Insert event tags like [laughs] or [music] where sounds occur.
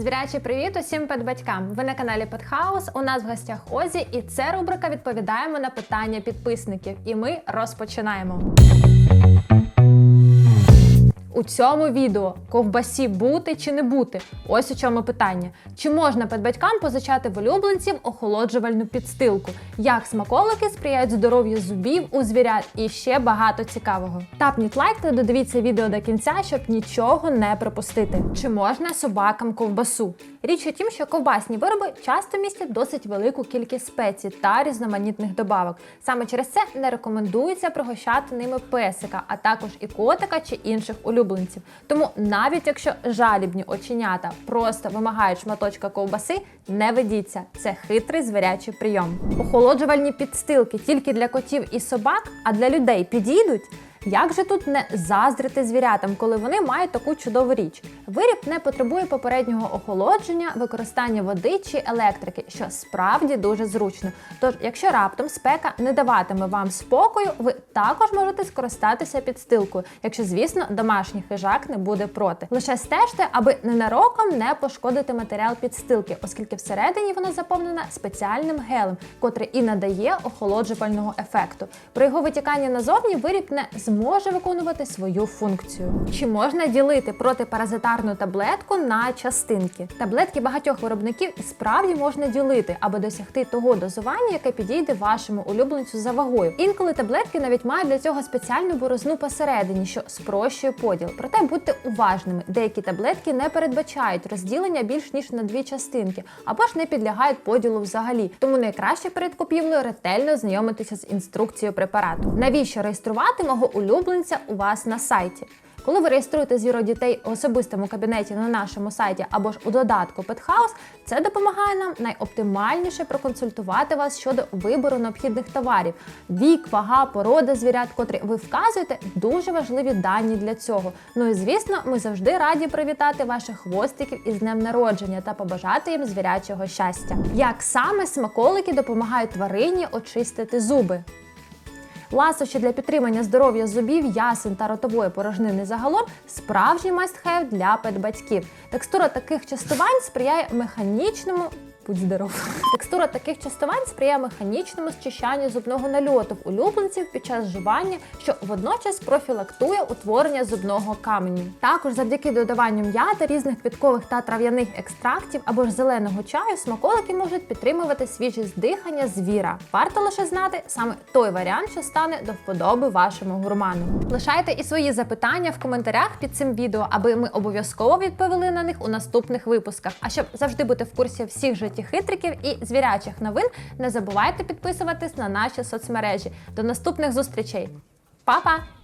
Звірячий привіт усім педбатькам! Ви на каналі Петхаус. У нас в гостях Озі, і це рубрика Відповідаємо на питання підписників. І ми розпочинаємо. У цьому відео ковбасі бути чи не бути? Ось у чому питання. Чи можна педбатькам позичати в улюбленців охолоджувальну підстилку? Як смаколики сприяють здоров'ю зубів у звірят і ще багато цікавого. Тапніть лайк та додивіться відео до кінця, щоб нічого не пропустити. Чи можна собакам ковбасу? Річ у тім, що ковбасні вироби часто містять досить велику кількість спецій та різноманітних добавок. Саме через це не рекомендується пригощати ними песика, а також і котика чи інших улюбленців. Тому навіть якщо жалібні оченята просто вимагають шматочка ковбаси, не ведіться. Це хитрий звірячий прийом. Охолоджувальні підстилки тільки для котів і собак, а для людей підійдуть. Як же тут не заздрити звірятам, коли вони мають таку чудову річ? Виріб не потребує попереднього охолодження, використання води чи електрики, що справді дуже зручно. Тож, якщо раптом спека не даватиме вам спокою, ви також можете скористатися підстилкою, якщо, звісно, домашній хижак не буде проти. Лише стежте, аби ненароком не пошкодити матеріал підстилки, оскільки всередині вона заповнена спеціальним гелем, котрий і надає охолоджувального ефекту. При його витіканні назовні виріб не зможе виконувати свою функцію. Чи можна ділити протипаразитарну таблетку на частинки? Таблетки багатьох виробників і справді можна ділити, аби досягти того дозування, яке підійде вашому улюбленцю за вагою. Інколи таблетки навіть мають для цього спеціальну борозну посередині, що спрощує поділ. Проте будьте уважними, деякі таблетки не передбачають розділення більш ніж на дві частинки, або ж не підлягають поділу взагалі. Тому найкраще перед купівлею ретельно знайомитися з інструкцією препарату. Навіщо реєструвати мого улюбленця у вас на сайті? Коли ви реєструєте звіро дітей у особистому кабінеті на нашому сайті або ж у додатку Pethouse, це допомагає нам найоптимальніше проконсультувати вас щодо вибору необхідних товарів. Вік, вага, порода звірят, котрі ви вказуєте, дуже важливі дані для цього. Ну і звісно, ми завжди раді привітати ваших хвостиків із днем народження та побажати їм звірячого щастя. Як саме смаколики допомагають тварині очистити зуби? Ласощі для підтримання здоров'я зубів, ясен та ротової порожнини загалом справжній must-have для педбатьків. Текстура таких частувань сприяє механічному. Будь здоров. [laughs] Текстура таких частувань сприяє механічному зчищанню зубного нальоту в улюбленців під час жування, що водночас профілактує утворення зубного каменю. Також завдяки додаванню м'яти, різних квіткових та трав'яних екстрактів або ж зеленого чаю, смаколики можуть підтримувати свіжість дихання звіра. Варто лише знати саме той варіант, що стане до вподоби вашому гурману. Лишайте і свої запитання в коментарях під цим відео, аби ми обов'язково відповіли на них у наступних випусках. А щоб завжди бути в курсі всіх життєвих хитриків і звірячих новин, не забувайте підписуватись на наші соцмережі. До наступних зустрічей. Па-па!